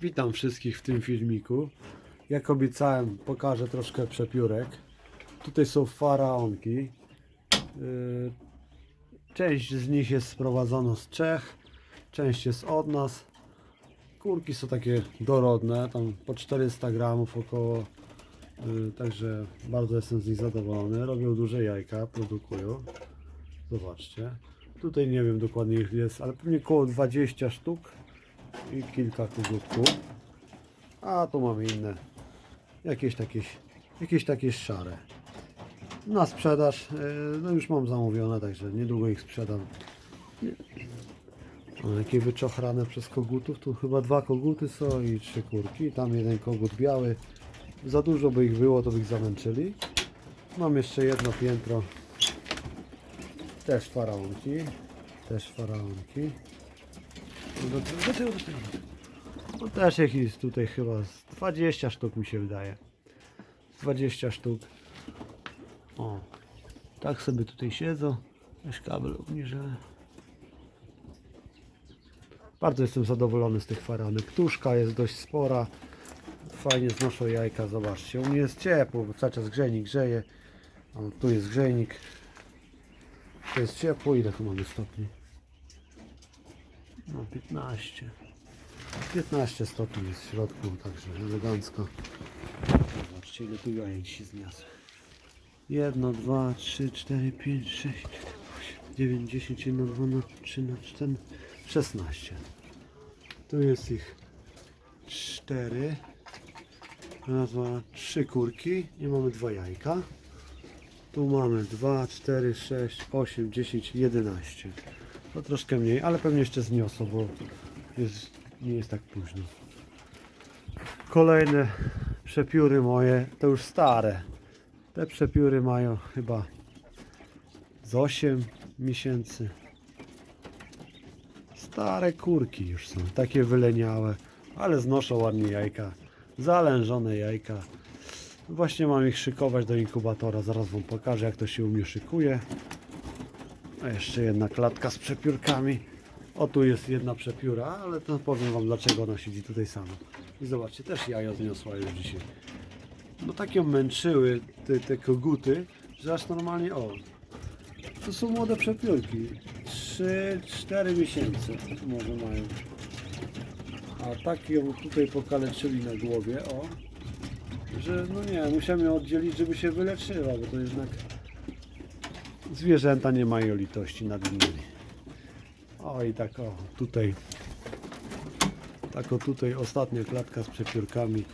Witam wszystkich w tym filmiku. Jak obiecałem, pokażę troszkę przepiórek. Tutaj są faraonki. Yy, Część z nich jest sprowadzona z Czech, część jest od nas. Kurki są takie dorodne, tam po 400 gramów około. Yy, Także bardzo jestem z nich zadowolony. Robią duże jajka, produkują. Zobaczcie. Tutaj nie wiem dokładnie ich jest, ale pewnie około 20 sztuk i kilka kogutków. A tu mamy inne. Jakieś takie, jakieś takie szare. Na sprzedaż, yy, no już mam zamówione, także niedługo ich sprzedam. O, jakie wyczochrane przez kogutów. Tu chyba dwa koguty są i trzy kurki. Tam jeden kogut biały. Za dużo by ich było, to by ich zamęczyli. Mam jeszcze jedno piętro. Też faraonki. Też faraonki. Do, do tyłu, do tyłu. No też ich jest tutaj chyba z 20 sztuk mi się wydaje. Z 20 sztuk. O. Tak sobie tutaj siedzą. Weź kabel obniżę. Bardzo jestem zadowolony z tych faranek. Tuszka jest dość spora. Fajnie znoszą jajka, zobaczcie. U mnie jest ciepło, bo cały czas grzejnik grzeje. O, tu jest grzejnik. To jest ciepło. Ile tu mamy stopni? No 15. 15 stopni jest w środku, także elegancko. Zobaczcie ile tu jajek się zniosło. 1, 2, 3, 4, 5, 6, 8, 9, 10, 1, 2, no, 3, no, 4, 16. Tu jest ich 4. Raz, dwa, trzy kurki i mamy dwa jajka. Tu mamy 2, 4, 6, 8, 10, 11. To troszkę mniej, ale pewnie jeszcze zniosą, bo jest, nie jest tak późno. Kolejne przepióry moje, to już stare. Te przepióry mają chyba z 8 miesięcy. Stare kurki już są, takie wyleniałe, ale znoszą ładnie jajka. Zalężone jajka. Właśnie mam ich szykować do inkubatora. Zaraz Wam pokażę, jak to się u mnie szykuje. A jeszcze jedna klatka z przepiórkami. O, tu jest jedna przepióra, ale to powiem Wam, dlaczego ona siedzi tutaj sama. I zobaczcie, też jajo zniosła już dzisiaj. No tak ją męczyły te, te koguty, że aż normalnie, o, to są młode przepiórki. 3-4 miesiące może mają. A tak ją tutaj pokaleczyli na głowie, o, że no nie, musiałem ją oddzielić, żeby się wyleczyła, bo to jednak zwierzęta nie mają litości nad innymi. O i tak o, tutaj tak o tutaj ostatnia klatka z przepiórkami.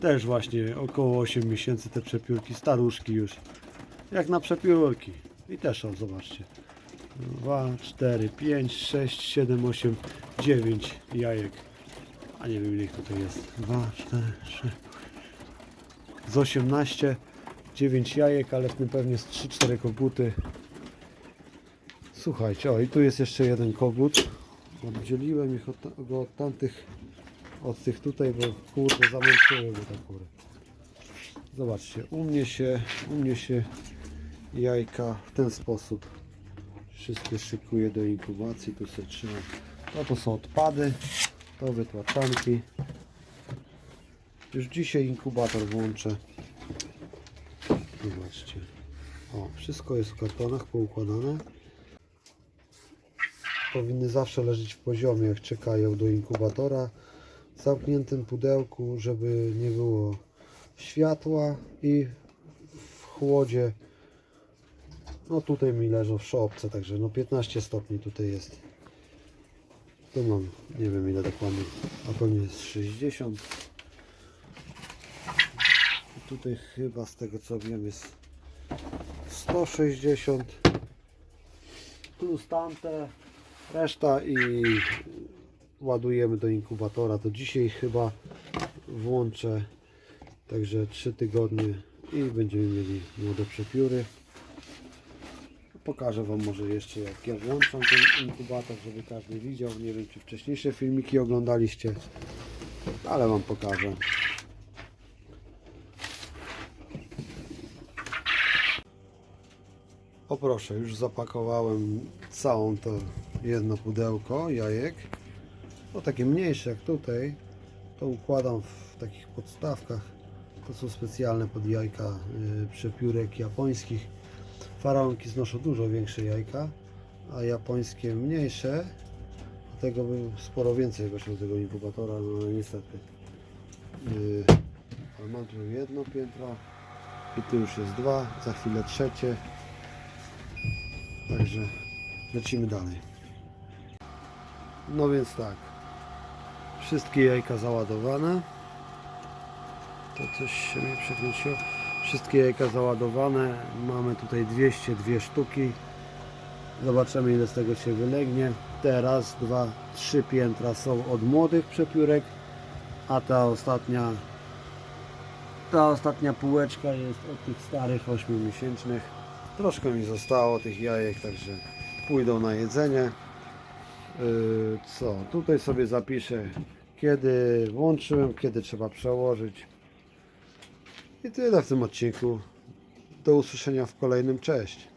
Też właśnie około 8 miesięcy te przepiórki, staruszki już. Jak na przepiórki. I też o, zobaczcie. 2, 4, 5, 6, 7, 8, 9 jajek. A nie wiem ile ich tutaj jest. 2, 4, 3, z 18, 9 jajek, ale w tym pewnie z 3-4 koguty. Słuchajcie, o i tu jest jeszcze jeden kogut. Oddzieliłem ich od, go od tamtych, od tych tutaj, bo kurde zamęczyły go te kury. Zobaczcie, u mnie się, u mnie się jajka w ten sposób wszystkie szykuję do inkubacji. Tu sobie trzymam. To, to są odpady, to wytłaczanki. Już dzisiaj inkubator włączę. Zobaczcie. O, wszystko jest w kartonach poukładane. Powinny zawsze leżeć w poziomie, jak czekają do inkubatora. W zamkniętym pudełku, żeby nie było światła i w chłodzie. No tutaj mi leżą w szopce, także no 15 stopni tutaj jest. Tu mam, nie wiem ile dokładnie, a pewnie jest 60. Tutaj chyba z tego co wiem jest 160 plus tamte reszta i ładujemy do inkubatora. To dzisiaj chyba włączę także 3 tygodnie i będziemy mieli młode przepióry. Pokażę Wam może jeszcze jak ja włączam ten inkubator, żeby każdy widział. Nie wiem czy wcześniejsze filmiki oglądaliście, ale Wam pokażę. O proszę, już zapakowałem całą to jedno pudełko jajek. To takie mniejsze jak tutaj. To układam w takich podstawkach. To są specjalne pod jajka y, przepiórek japońskich. Faraonki znoszą dużo większe jajka, a japońskie mniejsze. Dlatego by sporo więcej właśnie tego inkubatora, no niestety. Yy, ale mam tu jedno piętro i tu już jest dwa, za chwilę trzecie. Także lecimy dalej. No więc tak. Wszystkie jajka załadowane. To coś się mi przekręciło. Wszystkie jajka załadowane. Mamy tutaj 202 sztuki. Zobaczymy ile z tego się wylegnie. Teraz dwa, trzy piętra są od młodych przepiórek, a ta ostatnia ta ostatnia półeczka jest od tych starych 8-miesięcznych. Troszkę mi zostało tych jajek, także pójdą na jedzenie. Yy, co? Tutaj sobie zapiszę, kiedy włączyłem, kiedy trzeba przełożyć. I tyle w tym odcinku. Do usłyszenia w kolejnym. Cześć.